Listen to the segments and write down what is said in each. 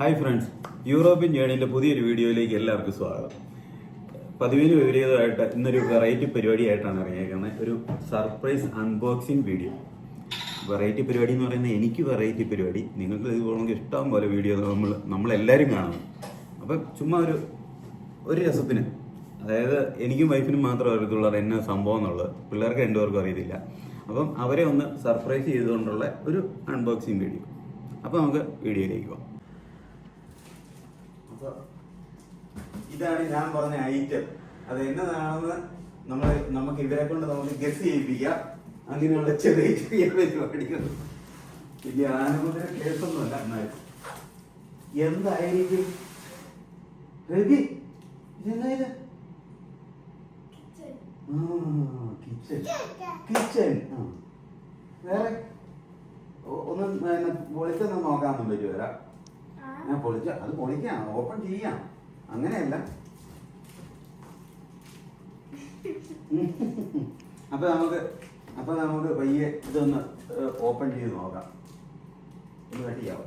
Hi friends European ജേണിയുടെ പുതിയൊരു വീഡിയോയിലേക്ക് എല്ലാവർക്കും സ്വാഗതം. പതിവിന് വിപരീതമായിട്ട് ഇന്നൊരു വെറൈറ്റി പരിപാടിയായിട്ടാണ് ഇറങ്ങിയേക്കുന്നത്. ഒരു സർപ്രൈസ് അൺബോക്സിംഗ് വീഡിയോ വെറൈറ്റി പരിപാടി എന്ന് പറയുന്നത് എനിക്ക് വെറൈറ്റി പരിപാടി. നിങ്ങൾക്ക് ഇതുപോലെ ഇഷ്ടം പോലെ വീഡിയോ നമ്മൾ നമ്മളെല്ലാവരും കാണുന്നു. അപ്പം ചുമ്മാ ഒരു ഒരു രസത്തിന്. അതായത് എനിക്കും വൈഫിനും മാത്രം അറിയത്തുള്ളൂ എന്നാ സംഭവം എന്നുള്ളത്. പിള്ളേർക്ക് രണ്ടുപേർക്കും അറിയത്തില്ല. അപ്പം അവരെ ഒന്ന് സർപ്രൈസ് ചെയ്തുകൊണ്ടുള്ള ഒരു അൺബോക്സിങ് വീഡിയോ അപ്പോൾ നമുക്ക് വീഡിയോയിലേക്ക് പോകാം. ഇതാണ് ഞാൻ പറഞ്ഞ ഐറ്റം അത് എന്നതാണെന്ന് നമ്മൾ നമുക്ക് ഇവരെ കൊണ്ട് നമുക്ക് ഗസ് ചെയ്യിപ്പിക്കാം. അങ്ങനെയുള്ള ചെറിയ ചെറിയ പരിപാടികൾ. വലിയ ആനമുദ്ര കേസൊന്നുമല്ല എന്നാലും. എന്തായിരിക്കും? രവി ഇതെന്താ ഇത് കിച്ചൺ കിച്ചൺ വേറെ? ഒന്ന് പിന്നെ പൊളിച്ചൊന്ന് പറ്റുമോ? ഞാൻ പൊളിച്ച അത് പൊളിക്കാം. ഓപ്പൺ ചെയ്യാം. അങ്ങനെയല്ല. അപ്പൊ നമുക്ക് അപ്പൊ നമുക്ക് പയ്യെ ഇതൊന്ന് ഓപ്പൺ ചെയ്ത് നോക്കാം. ഒന്ന് കട്ടിയാവും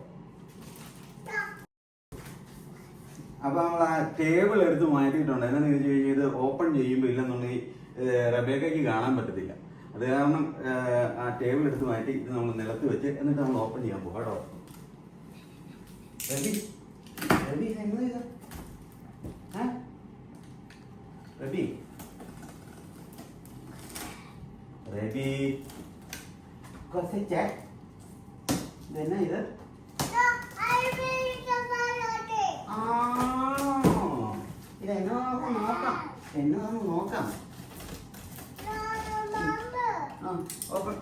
അപ്പൊ നമ്മൾ ആ ടേബിൾ എടുത്ത് മാറ്റിയിട്ടുണ്ട്. എന്നാന്ന് ചോദിച്ചു കഴിഞ്ഞാൽ ഇത് ഓപ്പൺ ചെയ്യുമ്പോൾ ഇല്ലെന്നുണ്ടെങ്കിൽ റബേക്കയ്ക്ക് കാണാൻ പറ്റത്തില്ല. അത് കാരണം ആ ടേബിൾ എടുത്ത് മാറ്റി ഇത് നമ്മൾ നിലത്ത് വെച്ച് എന്നിട്ട് നമ്മൾ ഓപ്പൺ ചെയ്യാൻ പോകാം കേട്ടോ. രവി രവി എന്നാ ഇത് ഏ? രവി രവി കൊസച്ച ഇതെന്നാ ഇത് ആണോ ഇത് എന്നാന്ന് നോക്കാം എന്നാന്ന് നോക്കാം ആ ഓപ്പൺ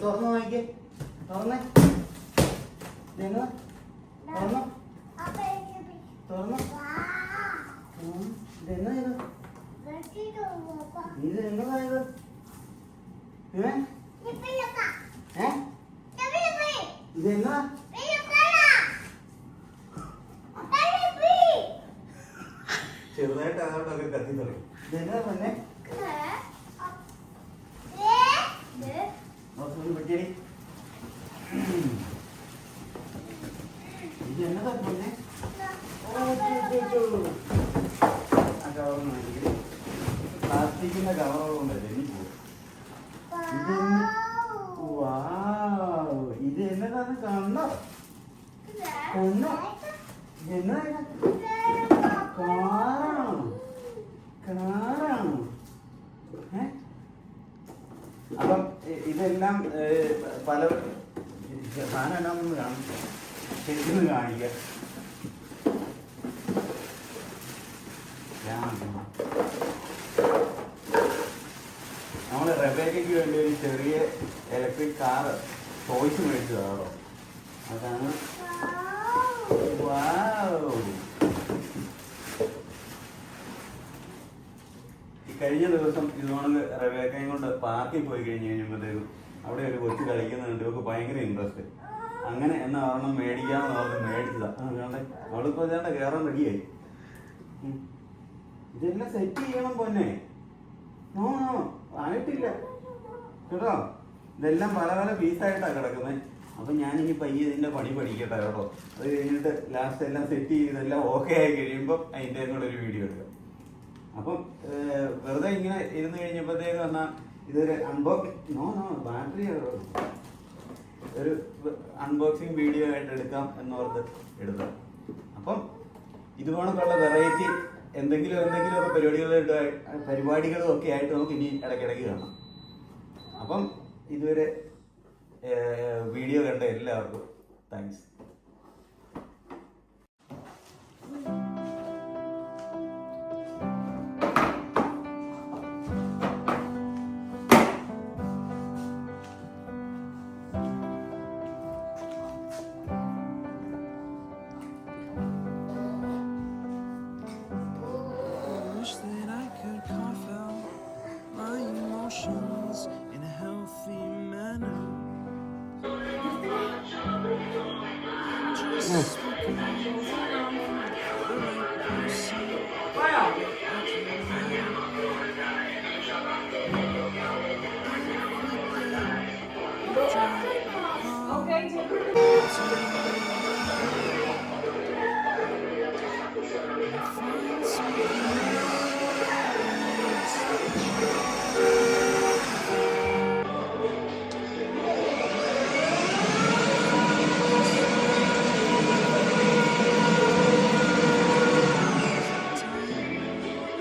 തുറന്നു നോക്കിക്കേ തുറന്നേ ഇതെന്നാ തുറന്നു. തുറന്നു. ഇതെന്നാ ഇത്? ഇത് എന്നതാ ഇത്? ഏ? ഏ? ഇത് എന്നതാ ചെറുതായിട്ട് അതോടൊക്കെ കത്തി തുടങ്ങി. ഇതെന്നതാ തന്നെ പറ്റിയടി എന്നതാ പൊന്നെ ആ കവറൊന്നും മേടിക്കരുത്. പ്ലാസ്റ്റിക്കിന്റെ എനിക്ക് വാവ് ഇത് എന്നതാണ് കണ്ണ കണ്ണോ എന്നതാ കാറാണോ കാറാണോ ഏ? അപ്പം ഇതെല്ലാം പല സാധനം എന്നാണെന്ന് കാണും ശരിക്കും കാണിക്കുക നമ്മൾ റബേക്കയ്ക്ക് വേണ്ടി ഒരു ചെറിയ ഇലക്ട്രിക് കാറ് ടോയ്സ് മേടിച്ചതാണോ? അതാണ്. കഴിഞ്ഞ ദിവസം ഇതുകൊണ്ട് റബേക്കയും കൊണ്ട് പാർക്കിൽ പോയി കഴിഞ്ഞ് കഴിഞ്ഞപ്പോഴത്തേക്കും അവിടെ ഒരു കൊച്ചു കളിക്കുന്നുണ്ട്. ഇവർക്ക് ഭയങ്കര ഇൻട്രസ്റ്റ് അങ്ങനെ എന്നാ ഒരെണ്ണം മേടിക്കാന്ന് പറഞ്ഞ് മേടിച്ചതാ. വേണ്ടേ അവളിപ്പോ ഇതാണ്ട് റെഡിയായി. ഇതെല്ലാം സെറ്റ് ചെയ്യണം പൊന്നെ. നോ നോ ആയിട്ടില്ല. കേട്ടോ? ഇതെല്ലാം പല പല പീസായിട്ടാണ് കിടക്കുന്നത് അപ്പൊ ഞാനിനി പയ്യെ ഇതിന്റെ പണി പഠിക്കട്ടെ കേട്ടോ. അത് കഴിഞ്ഞിട്ട് ലാസ്റ്റ് എല്ലാം സെറ്റ് ചെയ്തെല്ലാം ഓക്കെ ആയി കഴിയുമ്പോൾ അതിന്റെ കൂടെ ഒരു വീഡിയോ എടുക്കാം. അപ്പം വെറുതെ ഇങ്ങനെ ഇരുന്ന് കഴിഞ്ഞപ്പോഴത്തേക്ക് പറഞ്ഞാൽ ഇതൊരു അൺബോക്സ് നോ നോ ബാറ്ററി ഒരു അൺബോക്സിങ് വീഡിയോ ആയിട്ട് എടുക്കാം എന്നോർത്ത് എടുത്തത് അപ്പം ഇതുപോണക്കുള്ള വെറൈറ്റി എന്തെങ്കിലും എന്തെങ്കിലും ഒക്കെ പരിപാടികളുടെ പരിപാടികളും ഒക്കെ ആയിട്ട് നമുക്ക് ഇനി ഇടയ്ക്കിടയ്ക്ക് കാണാം. അപ്പം ഇതുവരെ വീഡിയോ കണ്ട എല്ലാവർക്കും താങ്ക്സ്